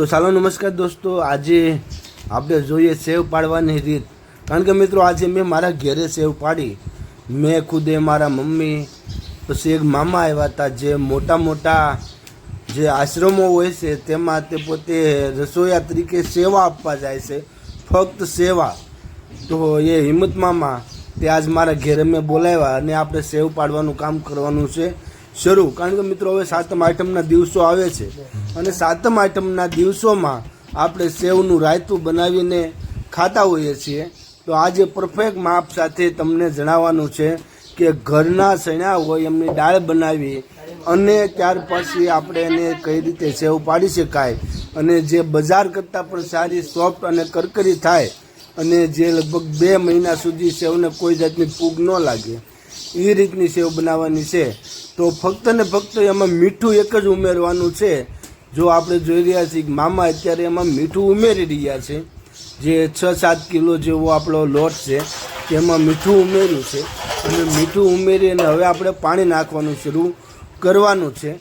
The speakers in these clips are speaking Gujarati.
તો ચાલો નમસ્કાર દોસ્તો, આજે આપણે જોઈએ સેવ પાડવાની રીત. કારણ કે મિત્રો, આજે મેં મારા ઘેરે સેવ પાડી. મેં ખુદે મારા મમ્મી, પછી એક મામા આવ્યા હતા જે મોટા મોટા જે આશ્રમો હોય છે, તેમાં તે પોતે રસોઈયા તરીકે સેવા આપવા જાય છે, ફક્ત સેવા. તો એ હિંમત મામા, તે આજ મારા ઘેરે મેં બોલાવ્યા અને આપણે સેવ પાડવાનું કામ કરવાનું છે. શરૂ. કારણ કે મિત્રો, હવે સાતમ આઠમના દિવસો આવે છે. અને સાતમ આઠમના દિવસોમાં આપણે સેવનું રાયતું બનાવીને ખાતા હોઈએ છીએ. તો આજે પરફેક્ટ માપ સાથે તમને જણાવવાનું છે કે ઘરના સણ્યા હોય, એમની દાળ બનાવી અને ત્યાર પછી આપણે એને કઈ રીતે સેવ પાડી શકાય અને જે બજાર કરતાં પણ સારી, સોફ્ટ અને કરકરી થાય અને જે લગભગ બે મહિના સુધી સેવને કોઈ જાતની ફૂગ ન લાગે એ રીતની સેવ બનાવવાની છે. તો ફક્ત ને ફક્ત એમાં મીઠું એક જ ઉમેરવાનું છે. જો આપણે જોઈ રહ્યા છીએ મામા અત્યારે એમાં મીઠું ઉમેરી રહ્યા છે, જે છ સાત કિલો જેવો આપણો લોટ છે, તેમાં મીઠું ઉમેર્યું છે. અને મીઠું ઉમેરી અને હવે આપણે પાણી નાખવાનું શરૂ કરવાનું છે.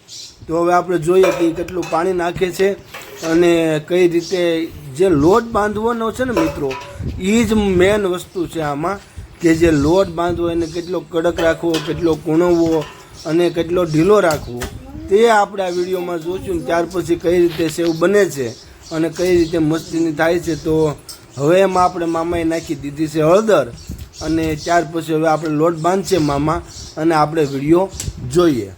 તો હવે આપણે જોઈએ કે કેટલું પાણી નાખે છે અને કઈ રીતે જે લોટ બાંધવાનો છે ને મિત્રો એ જ મેન વસ્તુ છે આમાં, કે જે લોટ બાંધવો એને કેટલો કડક રાખવો, કેટલો કૂણવવો અને કેટલો ઢીલો રાખવો, તે આપણે આ વિડીયોમાં જોઈશું ને ત્યાર પછી કઈ રીતે સેવ બને છે અને કઈ રીતે મસ્તીની થાય છે. તો હવે એમાં આપણે મામાએ નાખી દીધી છે હળદર અને ત્યાર પછી હવે આપણે લોટ બાંધશે મામા અને આપણે વીડિયો જોઈએ.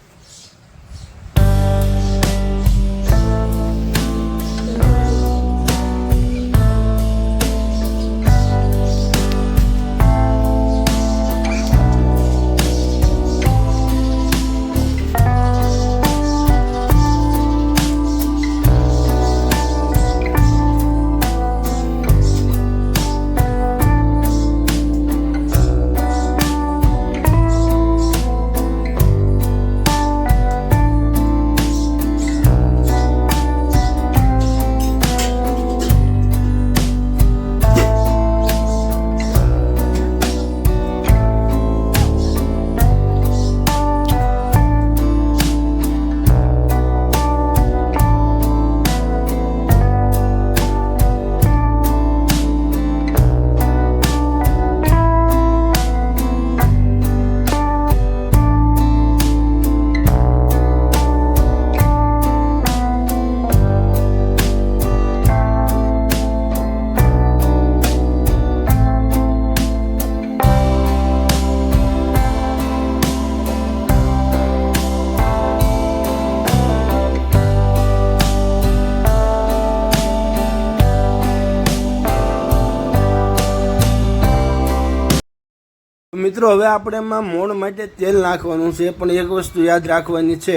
મિત્રો, હવે આપણે એમાં મોણ માટે તેલ નાખવાનું છે, પણ એક વસ્તુ યાદ રાખવાની છે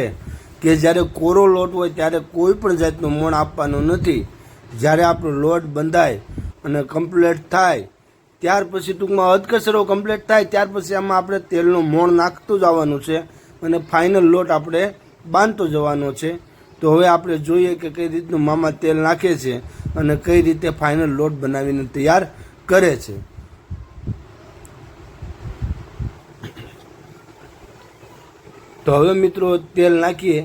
કે જ્યારે કોરો લોટ હોય ત્યારે કોઈ પણ જાતનું મોણ આપવાનું નથી. જ્યારે આપણો લોટ બંધાય અને કમ્પ્લીટ થાય, ત્યાર પછી ટૂંકમાં અધકસરો કમ્પ્લીટ થાય, ત્યાર પછી આમાં આપણે તેલનું મોણ નાખતું જવાનું છે અને ફાઇનલ લોટ આપણે બાંધતો જવાનો છે. તો હવે આપણે જોઈએ કે કઈ રીતનું મામા તેલ નાખે છે અને કઈ રીતે ફાઇનલ લોટ બનાવીને તૈયાર કરે છે. તો હવે મિત્રો તેલ નાખીએ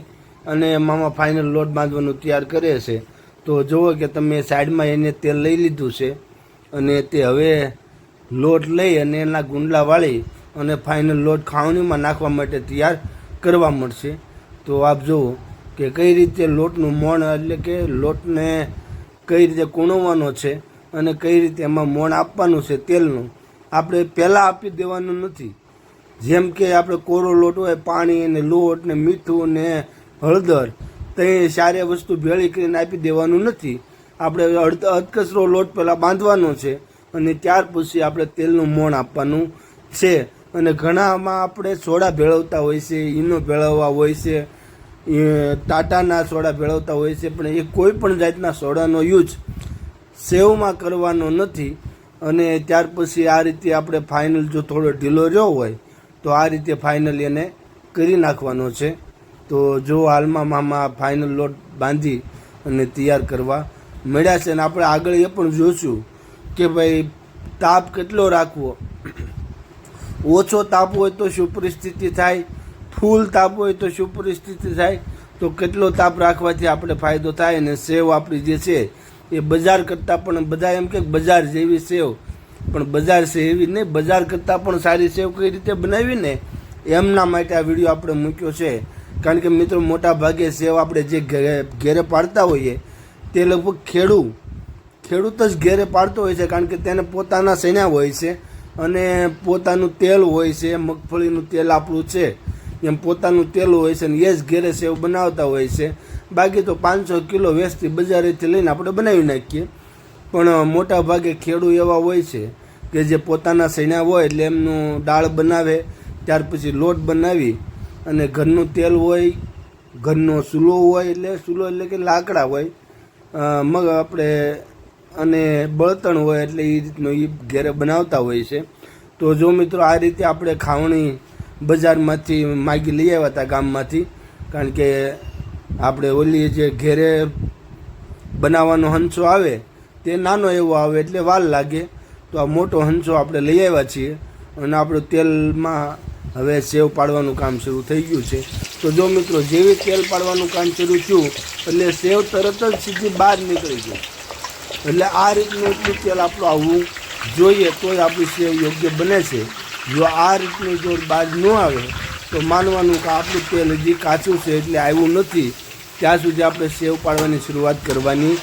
અને મામા ફાઇનલ લોટ બાંધવાનું તૈયાર કરે છે. તો જુઓ કે તમે સાઈડમાં એને તેલ લઈ લીધું છે અને તે હવે લોટ લઈ અને એના ગુંડલા વાળી અને ફાઇનલ લોટ ખાવણીમાં નાખવા માટે તૈયાર કરવા મળશે. તો આપ જુઓ કે કઈ રીતે લોટનું મોણ એટલે કે લોટને કઈ રીતે કૂણવવાનો છે અને કઈ રીતે એમાં મોણ આપવાનું છે તેલનું. આપણે પહેલાં આપી દેવાનું નથી. જેમ કે આપણે કોરો લોટ હોય, પાણી ને લોટ ને મીઠું ને હળદર, તો એ સારી વસ્તુ ભેળી કરીને આપી દેવાનું નથી. આપણે અધકચરો લોટ પહેલાં બાંધવાનો છે અને ત્યાર પછી આપણે તેલનું મોણ આપવાનું છે. અને ઘણામાં આપણે સોડા ભેળવતા હોય છે, ઈનો ભેળવવા હોય છે ટાટાના સોડા ભેળવતા હોય છે, પણ એ કોઈ પણ જાતના સોડાનો યુઝ સેવમાં કરવાનો નથી. અને ત્યાર પછી આ રીતે આપણે ફાઇનલ જો થોડો ઢીલો રહ્યો હોય તો આ રીતે ફાઇનલ એને કરી નાખવાનો છે. તો જો હાલમાં મામા ફાઇનલ લોટ બાંધી અને તૈયાર કરવા મળ્યા છે અને આપણે આગળ એ પણ જોઈશું કે ભાઈ તાપ કેટલો રાખવો. ઓછો તાપ હોય તો શું પરિસ્થિતિ થાય, ફૂલ તાપ હોય તો શું પરિસ્થિતિ થાય, તો કેટલો તાપ રાખવાથી આપણે ફાયદો થાય અને સેવ આપણી જે છે એ બજાર કરતાં પણ બધા એમ કે બજાર જેવી સેવ પણ બજાર છે એવી નહીં. બજાર કરતાં પણ સારી સેવ કઈ રીતે બનાવી ને એમના માટે આ વીડિયો આપણે મૂક્યો છે. કારણ કે મિત્રો, મોટા ભાગે સેવ આપણે જે ઘરે, ઘેરે પાડતા હોઈએ, તે લગભગ ખેડૂત ખેડૂત જ ઘેરે પાડતો હોય છે, કારણ કે તેને પોતાના સૈન્યા હોય છે અને પોતાનું તેલ હોય છે, મગફળીનું તેલ આપણું છે. એમ પોતાનું તેલ હોય છે ને એ જ ઘેરે સેવ બનાવતા હોય છે. બાકી તો પાંચસો કિલો વેસ્ટથી બજારેથી લઈને આપણે બનાવી નાખીએ. પણ મોટા ભાગે ખેડૂ એવા હોય છે કે જે પોતાના સૈણા હોય એટલે એમનું દાળ બનાવે, ત્યાર પછી લોટ બનાવી અને ઘરનું તેલ હોય, ઘરનો ચૂલો હોય એટલે ચૂલો એટલે કે લાકડા હોય મગ આપણે અને બળતણ હોય એટલે એ રીતનું એ ઘેરે બનાવતા હોય છે. તો જો મિત્રો આ રીતે આપણે ખાવણી બજારમાંથી માગી લઈ આવ્યા હતા ગામમાંથી, કારણ કે આપણે ઓલી જે ઘેરે બનાવવાનો હંસો આવે તે નાનો એવો આવે એટલે વાર લાગે. તો આ મોટો હંસો આપણે લઈ આવ્યા છીએ અને આપણું તેલમાં હવે સેવ પાડવાનું કામ શરૂ થઈ ગયું છે. તો જો મિત્રો, જેવી તેલ પાડવાનું કામ શરૂ થયું, એટલે સેવ તરત જ સીધી બહાર નીકળી ગઈ. એટલે આ રીતનું એટલું તેલ આપણું આવવું જોઈએ તો જ આપણી સેવ યોગ્ય બને છે. જો આ રીતનું જો બહાર ન આવે, તો માનવાનું કે આપણું તેલ હજી કાચું છે એટલે આવ્યું નથી. ત્યાં સુધી આપણે સેવ પાડવાની શરૂઆત કરવાની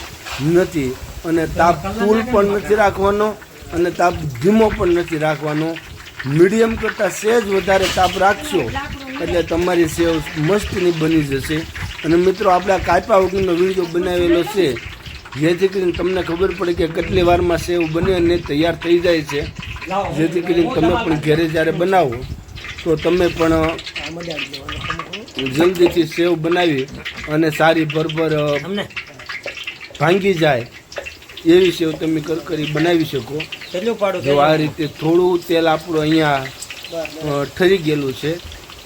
નથી. અને તાપ ફૂલ પણ નથી રાખવાનો અને તાપ ધીમો પણ નથી રાખવાનો. મીડિયમ કરતાં સહેજ વધારે તાપ રાખશો એટલે તમારી સેવ મસ્તની બની જશે. અને મિત્રો, આપણે આ કાપ્યા વગરનો વીડિયો બનાવેલો છે. જેથી કરીને તમને ખબર પડે કે કેટલી વારમાં સેવ બને અને તૈયાર થઈ જાય છે. જેથી કરીને તમે પણ ઘરે જ્યારે બનાવો, તો તમે પણ જલ્દીથી સેવ બનાવી અને સારી ભરભર ભાંગી જાય. એવી સેવ તમે કરકરી બનાવી શકો. કેટલું પાડું જો આ રીતે થોડું તેલ આપણું અહીંયા ઠરી ગયેલું છે.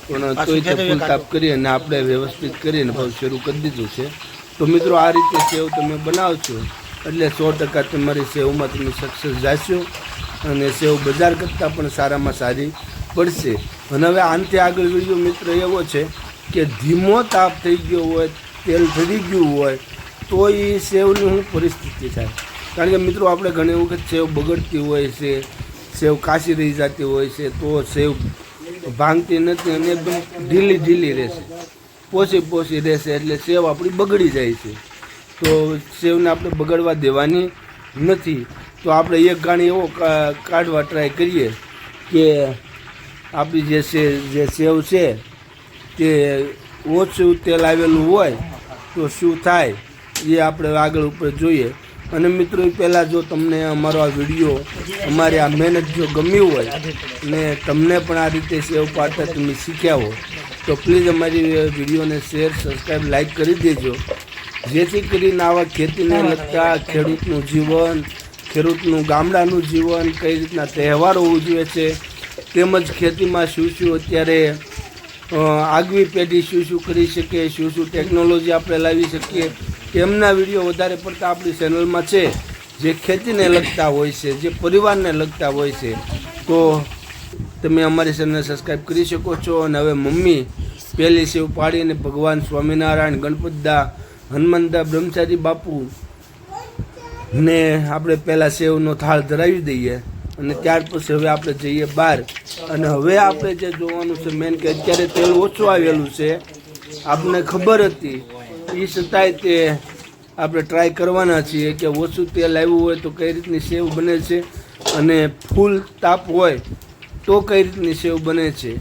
પણ તોય તે ફૂલ તાપ કરી અને આપણે વ્યવસ્થિત કરીને ભાવ શરૂ કરી દીધું છે. તો મિત્રો આ રીતે સેવ તમે બનાવશો એટલે સો ટકા તમારી સેવમાં તમે સક્સેસ જાશો અને સેવ બજાર કરતાં પણ સારામાં સારી પડશે. અને હવે આનાથી આગળ વીડિયો મિત્ર એવો છે કે ધીમો તાપ થઈ ગયો હોય તેલ ઠરી ગયું હોય તો એ સેવની હું પરિસ્થિતિ થાય. કારણ કે મિત્રો આપણે ઘણી વખત સેવ બગડતી હોય છે, સેવ કાશી રહી જતી હોય છે, તો સેવ ભાંગતી નથી અને એકદમ ઢીલી ઢીલી રહેશે. પોસી પોસી રહેશે એટલે સેવ આપણી બગડી જાય છે. તો સેવને આપણે બગડવા દેવાની નથી. તો આપણે એક ગાણી એવો કાઢવા ટ્રાય કરીએ કે આપણી જે છે જે સેવ છે, તે ઓછું તેલ આવેલું હોય તો શું થાય એ આપણે આગળ ઉપર જોઈએ. અને મિત્રો પહેલાં જો તમને અમારો આ વીડિયો, અમારી આ મહેનત જો ગમ્યું હોય, ને તમને પણ આ રીતે સેવ પાડતા તમે શીખ્યા હો, તો પ્લીઝ અમારી વિડીયોને શેર સબસ્ક્રાઈબ લાઈક કરી દેજો. જેથી કરીને આવા ખેતીને લગતા ખેડૂતનું જીવન, ખેડૂતનું ગામડાનું જીવન કઈ રીતના તહેવારો ઉજવે છે, તેમજ ખેતીમાં શું શું અત્યારે આગવી પેઢી શું શું કરી શકીએ શું શું ટેકનોલોજી આપણે લાવી શકીએ તેમના વીડિયો વધારે પડતા આપણી ચેનલમાં છે. જે ખેતીને લગતા હોય છે, જે પરિવારને લગતા હોય છે. તો તમે અમારી ચેનલને સબસ્ક્રાઈબ કરી શકો છો અને હવે મમ્મી પહેલી સેવ પાડીને ભગવાન સ્વામિનારાયણ, ગણપતદા, હનુમંતદા, બ્રહ્મચારી, બાપુ ને આપણે પહેલાં સેવનો થાળ ધરાવી દઈએ અને ત્યાર પછી હવે આપણે જઈએ બહાર. અને હવે આપણે જે જોવાનું છે મેન કે અત્યારે તેલ ઓછું આવેલું છે. આપણને ખબર હતી એ છતાંય તે આપણે ટ્રાય કરવાના છીએ કે ઓછું તેલ આવ્યું હોય તો કઈ રીતની સેવ બને છે અને ફૂલ તાપ હોય તો કઈ રીતની સેવ બને છે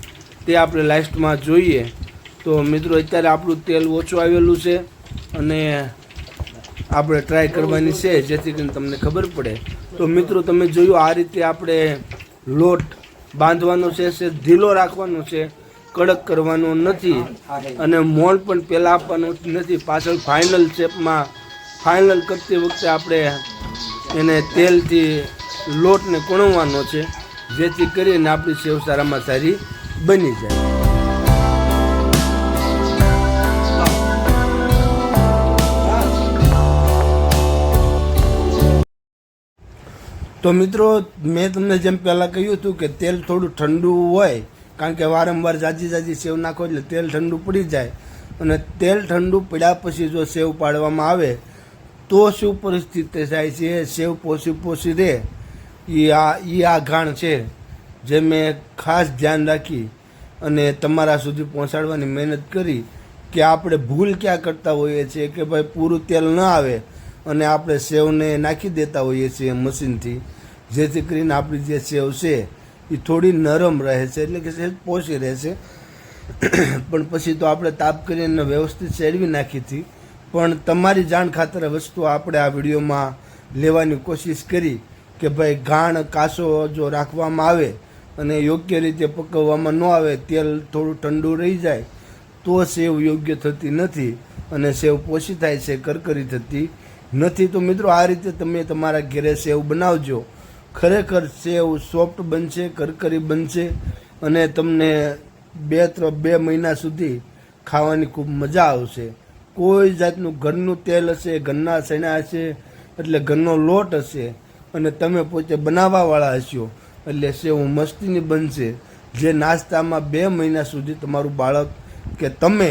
તે આપણે લાસ્ટમાં જોઈએ. તો મિત્રો, અત્યારે આપણું તેલ ઓછું આવેલું છે અને આપણે ટ્રાય કરવાની છે, જેથી કરીને તમને ખબર પડે. તો મિત્રો, તમે જોયું આ રીતે આપણે લોટ બાંધવાનો છે ઢીલો રાખવાનો છે કડક કરવાનો નથી. અને મોણ પણ પહેલાં આપવાનો નથી. પાછળ ફાઇનલ શેપમાં ફાઇનલ કરતી વખતે આપણે એને તેલથી લોટને કણવાનો છે જેથી કરીને આપણી સેવ સારામાં સારી બની જાય. તો મિત્રો મેં તમને જેમ પહેલાં કહ્યું હતું કે તેલ થોડું ઠંડુ હોય કારણ કે વારંવાર જાજી જાજી સેવ નાખો એટલે તેલ ઠંડુ પડી જાય. અને તેલ ઠંડુ પડ્યા પછી જો સેવ પાડવામાં આવે, તો શું પરિસ્થિતિ થાય છે? સેવ પોસી પોસી રહે એ આ એ આ ઘાણ છે જે મેં ખાસ ધ્યાન રાખી અને તમારા સુધી પહોંચાડવાની મહેનત કરી કે આપણે ભૂલ ક્યાં કરતા હોઈએ છીએ કે ભાઈ પૂરું તેલ ન આવે અને આપણે સેવને નાખી દેતા હોઈએ છીએ મશીનથી. જેથી કરીને આપણી જે સેવ છે એ થોડી નરમ રહે છે, એટલે કે સહેજ રહે રહેશે પણ પછી તો આપણે તાપ કરીને વ્યવસ્થિત શેરવી નાખી હતી. પણ તમારી જાણ ખાતર વસ્તુ આપણે આ વિડીયોમાં લેવાની કોશિશ કરી કે ભાઈ ઘાણ કાસો જો રાખવામાં આવે અને યોગ્ય રીતે પકવવામાં ન આવે, તેલ થોડું ઠંડુ રહી જાય, તો સેવ યોગ્ય થતી નથી અને સેવ પોષી થાય છે, કરકરી થતી નથી. તો મિત્રો, આ રીતે તમે તમારા ઘરે સેવ બનાવજો. ખરેખર સેવ સોફ્ટ બનશે, કરકરી બનશે અને તમને બે ત્રણ બે મહિના સુધી ખાવાની ખૂબ મજા આવશે. કોઈ જાતનું ઘરનું તેલ હશે, ઘરના સણા હશે, એટલે ઘરનો લોટ હશે અને તમે પોતે બનાવવાવાળા હશો, એટલે સેવ મસ્તીની બનશે. જે નાસ્તામાં બે મહિના સુધી તમારું બાળક કે તમે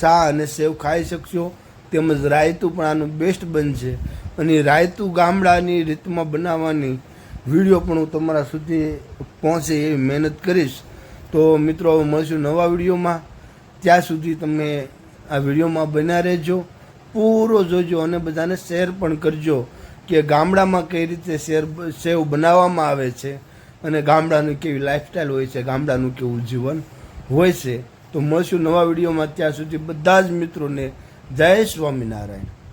શા અને સેવ ખાઈ શકશો, તેમજ રાયતું પણ આનું બેસ્ટ બનશે. અને રાયતું ગામડાની રીતમાં બનાવવાની વીડિયો પણ હું તમારા સુધી પહોંચે એવી મહેનત કરીશ. તો મિત્રો, હવે મળશું નવા વિડીયોમાં. ત્યાં સુધી તમે આ વિડીયોમાં બન્યા રહેજો. પૂરો જોજો અને બધાને શેર પણ કરજો કે ગામડામાં કઈ રીતે શેર સેવ બનાવવામાં આવે છે અને ગામડાની કેવી લાઇફસ્ટાઈલ હોય છે, ગામડાનું કેવું જીવન હોય છે. તો મળશું નવા વિડીયોમાં. ત્યાં સુધી બધા જ મિત્રોને જય સ્વામિનારાયણ.